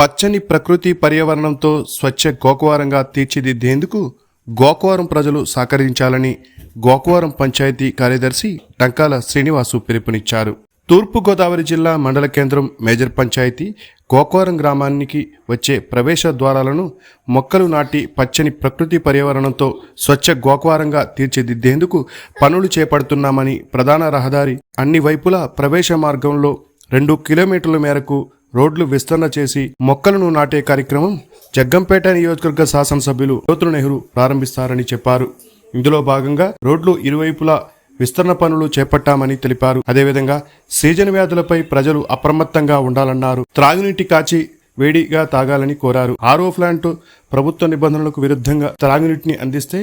పచ్చని ప్రకృతి పర్యావరణంతో స్వచ్ఛ గోకవారంగా తీర్చిదిద్దేందుకు గోకవరం ప్రజలు సహకరించాలని గోకవరం పంచాయతీ కార్యదర్శి టంకాల శ్రీనివాసు పిలుపునిచ్చారు. తూర్పుగోదావరి జిల్లా మండల కేంద్రం మేజర్ పంచాయతీ గోకవరం గ్రామానికి వచ్చే ప్రవేశ ద్వారాలను మొక్కలు నాటి పచ్చని ప్రకృతి పర్యావరణంతో స్వచ్ఛ గోకవారంగా తీర్చిదిద్దేందుకు పనులు చేపడుతున్నామని ప్రధాన రహదారి అన్ని వైపులా ప్రవేశ మార్గంలో రెండు కిలోమీటర్ల మేరకు రోడ్లు విస్తరణ చేసి మొక్కలను నాటే కార్యక్రమం జగ్గంపేట నియోజకవర్గ శాసనసభ్యులు జ్యోతుల నెహ్రూ ప్రారంభిస్తారని చెప్పారు. ఇందులో భాగంగా రోడ్లు ఇరువైపులా విస్తరణ పనులు చేపట్టామని తెలిపారు. అదేవిధంగా సీజన్ వ్యాధులపై ప్రజలు అప్రమత్తంగా ఉండాలన్నారు. త్రాగునీటి కాచి వేడిగా తాగాలని కోరారు. ఆరో ప్లాంట్ ప్రభుత్వ నిబంధనలకు విరుద్ధంగా త్రాగునీటిని అందిస్తే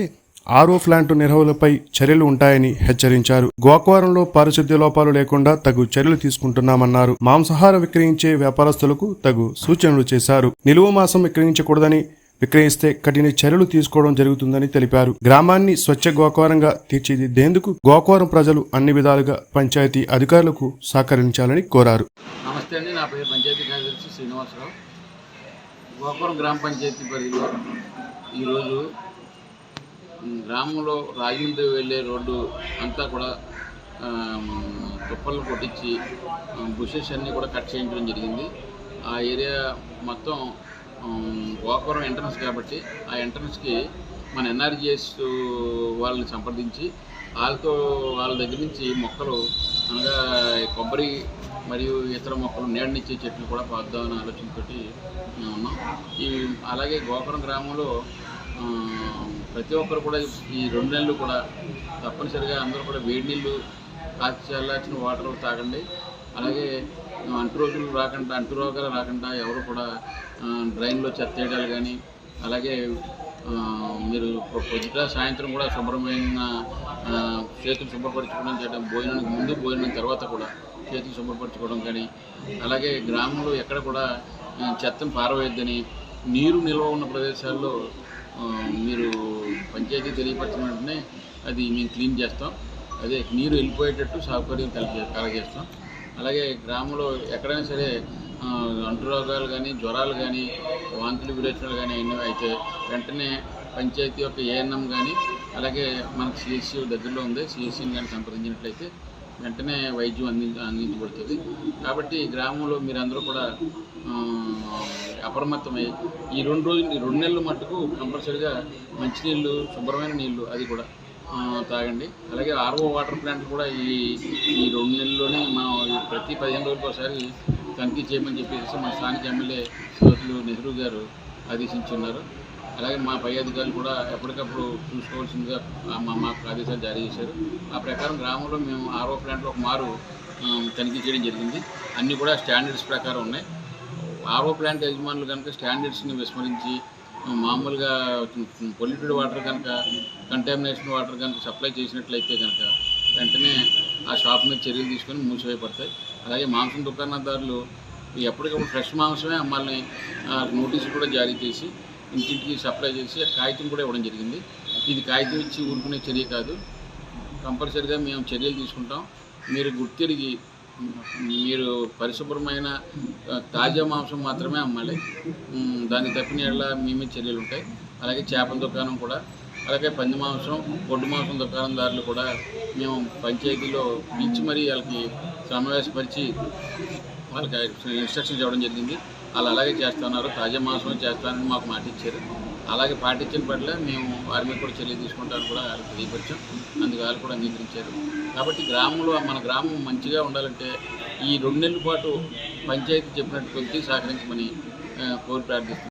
ఆరో ప్లాంట్ నిర్వహులపై చర్యలు ఉంటాయని హెచ్చరించారు. గోకవరంలో పారిశుద్ధ్య లోపాలు లేకుండా తగు చర్యలు తీసుకుంటున్నామన్నారు. మాంసాహారం విక్రయించే వ్యాపారస్తులకు తగు సూచనలు చేశారు. నిలువ మాసం విక్రయించకూడదని విక్రయిస్తే కఠిన చర్యలు తీసుకోవడం జరుగుతుందని తెలిపారు. గ్రామాన్ని స్వచ్ఛ గోకవరంగా తీర్చిదిద్దేందుకు గోకవరం ప్రజలు అన్ని విధాలుగా పంచాయతీ అధికారులకు సహకరించాలని కోరారు. నమస్తే అండి నా పేరు పంచాయతీ కార్యదర్శి శ్రీనివాసరావు. గోకవరం గ్రామ పంచాయతీ పరిధిలో ఈరోజు గ్రామంలో రాజమండ్రి వెళ్ళే రోడ్డు అంతా కూడా తుప్పలు కొట్టించి బుషెస్ అన్నీ కూడా కట్ చేయించడం జరిగింది. ఆ ఏరియా మొత్తం గోపురం ఎంట్రన్స్ కాబట్టి ఆ ఎంట్రన్స్కి మన ఎన్ఆర్జిఎస్ వాళ్ళని సంప్రదించి వాళ్ళతో వాళ్ళ దగ్గర నుంచి మొక్కలు అనగా కొబ్బరి మరియు ఇతర మొక్కలు నీడనిచ్చే చెట్లు కూడా పాద్దామని ఆలోచనతోటి ఉన్నాం. ఈ అలాగే గోపురం గ్రామంలో ప్రతి ఒక్కరు కూడా ఈ రెండు నెలలు కూడా తప్పనిసరిగా అందరూ కూడా వేడి నీళ్ళు కాచి చల్లార్చిన వాటర్ తాగండి. అలాగే అంటు రోజులు రాకుండా అంటు రోగాలు రాకుండా ఎవరు కూడా డ్రైన్లో చెత్త వేయడాలు కానీ అలాగే మీరు పొద్దుట సాయంత్రం కూడా శుభ్రమైన చేతులు శుభ్రపరచుకోవడం చేయడం భోజనానికి ముందు భోజనం తర్వాత కూడా చేతులు శుభ్రపరచుకోవడం కానీ అలాగే గ్రామంలో ఎక్కడ కూడా చెత్తను పారవేయద్దని నీరు నిల్వ ఉన్న ప్రదేశాల్లో మీరు పంచాయతీ తెలియపరిచిన వెంటనే అది మేము క్లీన్ చేస్తాం. అదే నీరు వెళ్ళిపోయేటట్టు సౌకర్యం కలిగే కలగేస్తాం అలాగే గ్రామంలో ఎక్కడైనా సరే అంటురోగాలు కానీ జ్వరాలు కానీ వాంతులు విరేచనలు కానీ అన్నీ అయితే వెంటనే పంచాయతీ యొక్క ఏఎన్ఎం కానీ అలాగే మనకు సిఎస్సి దగ్గరలో ఉంది. సిఎస్సిని కానీ సంప్రదించినట్లయితే వెంటనే వైద్యం అంది అందించబడుతుంది. కాబట్టి గ్రామంలో మీరందరూ కూడా అప్రమత్తమై ఈ రెండు రోజులు రెండు నెలలు మట్టుకు కంపల్సరిగా మంచినీళ్ళు శుభ్రమైన నీళ్ళు అది కూడా తాగండి. అలాగే ఆర్ఓ వాటర్ ప్లాంట్ కూడా ఈ ఈ రెండు నెలల్లోనే మనం ప్రతి పదిహేను రోజులకు ఒకసారి తనిఖీ చేయమని చెప్పేసి మా స్థానిక ఎమ్మెల్యే శ్రోతులు నెహ్రూ గారు ఆదేశించున్నారు. అలాగే మా పై అధికారులు కూడా ఎప్పటికప్పుడు చూసుకోవాల్సిందిగా మా మాకు ఆదేశాలు జారీ చేశారు. ఆ ప్రకారం గ్రామంలో మేము ఆరో ప్లాంట్లో ఒక మారు తనిఖీ చేయడం జరిగింది. అన్నీ కూడా స్టాండర్డ్స్ ప్రకారం ఉన్నాయి. ఆర్ఓ ప్లాంట్ యజమానులు కనుక స్టాండర్డ్స్ని విస్మరించి మామూలుగా పొల్యూటెడ్ వాటర్ కనుక కంటామినేషన్ వాటర్ కనుక సప్లై చేసినట్లయితే కనుక వెంటనే ఆ షాప్ మీద చర్యలు తీసుకొని మూసివేయబడతాయి. అలాగే మాంసం దుకాణదారులు ఎప్పటికప్పుడు ఫ్రెష్ మాంసమే అమ్మాలని నోటీసులు కూడా జారీ చేసి ఇంటింటికి సప్లై చేసి కాగితం కూడా ఇవ్వడం జరిగింది. ఇది కాగితం ఇచ్చి ఊరుకునే చర్య కాదు. కంపల్సరిగా మేము చర్యలు తీసుకుంటాం. మీరు గుర్తిరిగి మీరు పరిశుభ్రమైన తాజా మాంసం మాత్రమే అమ్మాలి. దాన్ని తప్పిన ఎలా మేమే చర్యలు ఉంటాయి. అలాగే చేపల దుకాణం కూడా అలాగే పంది మాంసం గొడ్డు మాంసం దుకాణందారులు కూడా మేము పంచాయతీలో పిలిచి మరీ వాళ్ళకి సమావేశపరిచి వాళ్ళకి ఇన్స్ట్రక్షన్స్ ఇవ్వడం జరిగింది. వాళ్ళు అలాగే చేస్తున్నారు. తాజా మాంసం చేస్తానని మాకు మాట ఇచ్చారు. అలాగే పాటించిన పట్ల మేము వారి మీద కూడా చర్య తీసుకుంటారని కూడా వాళ్ళకి తెలియపరిచాం. అందుకు వాళ్ళు కూడా అంగీకరించారు. కాబట్టి గ్రామంలో మన గ్రామం మంచిగా ఉండాలంటే ఈ రెండు నెలల పాటు పంచాయతీ చెప్పినట్టు కొద్ది సహకరించమని కోరి ప్రార్థిస్తున్నాం.